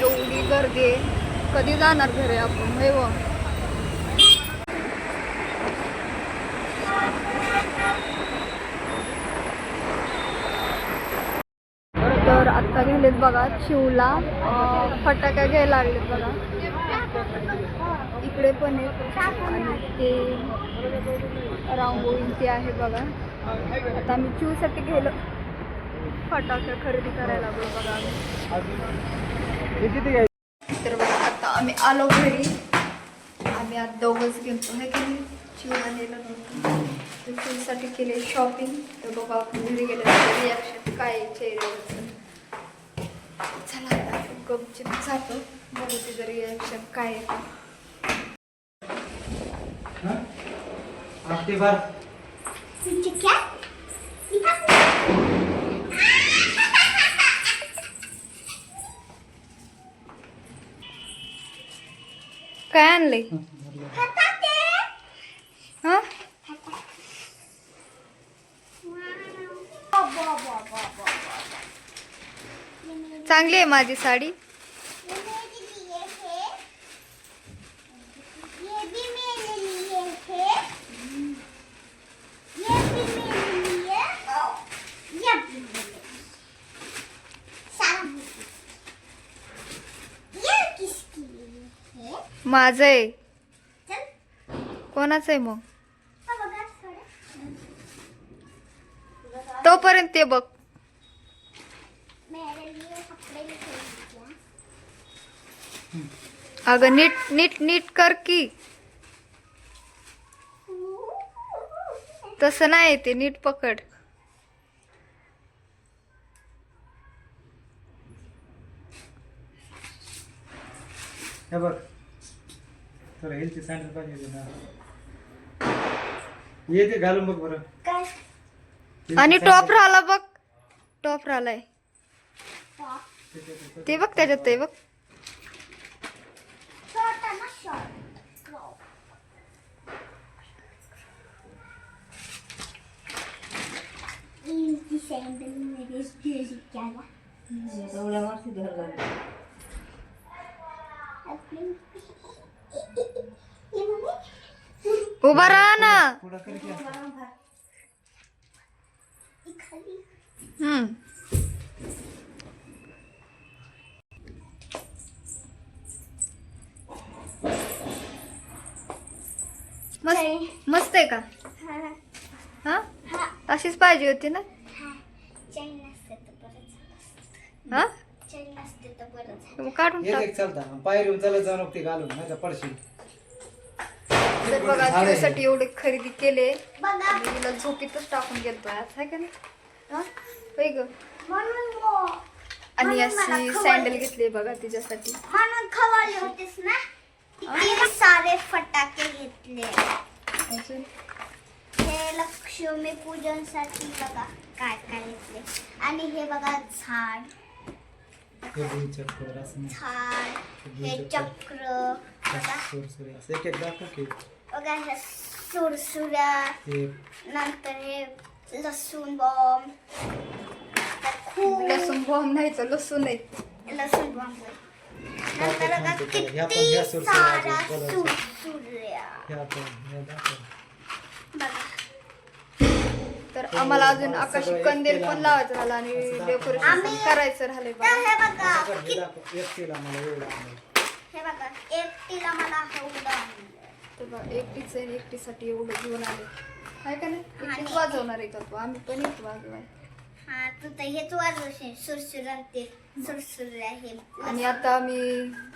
एवढी गर्दी. कधी जाणार घरी आपण? हे व? तर आत्ता गेलेत बघा चिवला फटाक्या घ्यायला लागलेत बघा. इकडे पण आहेत आणि ते रांगोळी ते आहे बघा. आता आम्ही चिवसाठी गेलो. फटाक्या खरेदी करायला लागलो बघा आम्ही. तर बघा आता आम्ही आलो घरी. आम्ही आज दोघंच गेलो हे की नाही चिवला नेलं नव्हतं चिवसाठी केले शॉपिंग तर बघा आपण घरी गेलं रिॲक्शन काय चेहऱ्यावरचं. चला आता आपण गपचिप जातो. बघू तिचं रिॲक्शन काय आहे. काय आणलंय? हा? चांगली आहे माझी साडी. माझं आहे कोणाचं आहे मग तोपर्यंत ते बघ. अगं नीट नीट नीट कर की. तसं नाही ते नीट पकड. हे बघ. तुला हेल्थची सँडल पाहिजे ना येते घालून बघ बरं आणि टॉप राहिला बघ टॉप राहिलाय। ते बघ त्याच्यात ते बघ. उभा राहा ना. मस्त मस्त आहे का? हा. अशीच पाहिजे होती ना? हा? मग काढून एक टाक. एक चालता. पायरी चालत जाऊ नको ते घालून नाही तर पडशील. तर बघा झाडं आहे. त्यासाठी एवढे खरेदी केले. आणि तिला झोपीतच टाकून गेलतो आज हाय का नाही? हा? होय ग. आणि अशी सँडल घेतली बघा तिच्यासाठी. म्हणून खवळले होतेस ना? किती सारे फटाके घेतले. अजून? हे लक्ष्मी पूजनसाठी बघा काय काय घेतले. आणि हे बघा झाड. हे दोन चक्कर असं हे चक्र सुरसुरी असं एक एक दाखव की बघा हे सुरसुऱ्या एक नंतर हे लसूण बॉम्ब खूप लसूण बॉम्ब नाही तर लसूण आहे लसूण बॉम्ब नंतर बघा ह्या पण ह्या किती सुरसुऱ्या सारा. सुरसुऱ्या हे आपण हे दाखव बघा आम्हाला अजून आकाशी कंदील पण लावायचं राहिलं आणि डेकोरेशन आम्ही- करायचं राहिलंय तर बघा. हे बघा कर, हे. हे बघा एकटीला मला एवढं आणलं. तर बघा एकटीच आहे आणि एकटीसाठी एवढं घेऊन आले. आहे का नाही? एकटीच आणि- वाजवणार आहे का तू? आम्ही पण एक वाजवाय. हा तू तर हेच वाजवशील. सुरसुऱ्या ते सुरसुऱ्या हे आणि आता आम्ही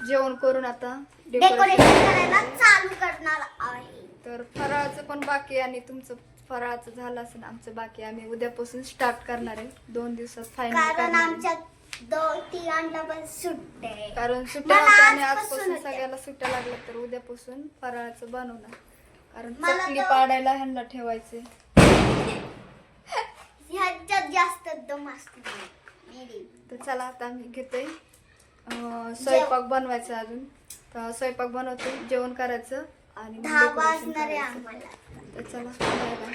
जेवण करून आता डेकोरेशन डेकोरेशन करायला चालू करणार आहे. तर फराळाचं पण बाकी आहे आणि तुमचं फराळाचं झालं असेल आमचं बाकी. आम्ही उद्यापासून स्टार्ट करणार आहे दोन दिवसात फायनल कारण. आमच्या दोन तिघांना पण सुट्टे कारण सुट्ट्या मला होत्या आणि आजपासून आजपासून होत्या. सगळ्याला सुट्ट्या लागल्या तर उद्यापासून फराळाचं बनवणार कारण मला चकली तर- पाडायला ह्यांना ठेवायचे ह्याच्यात जास्त दम असते मेरी. तर चला आता आम्ही घेतोय अं, स्वयंपाक बनवायचा अजून तर स्वयंपाक बनवते जेवण करायचं आणि मग दहा decoration वाजणार आहे करायचं. आम्हाला तर चला बाय बाय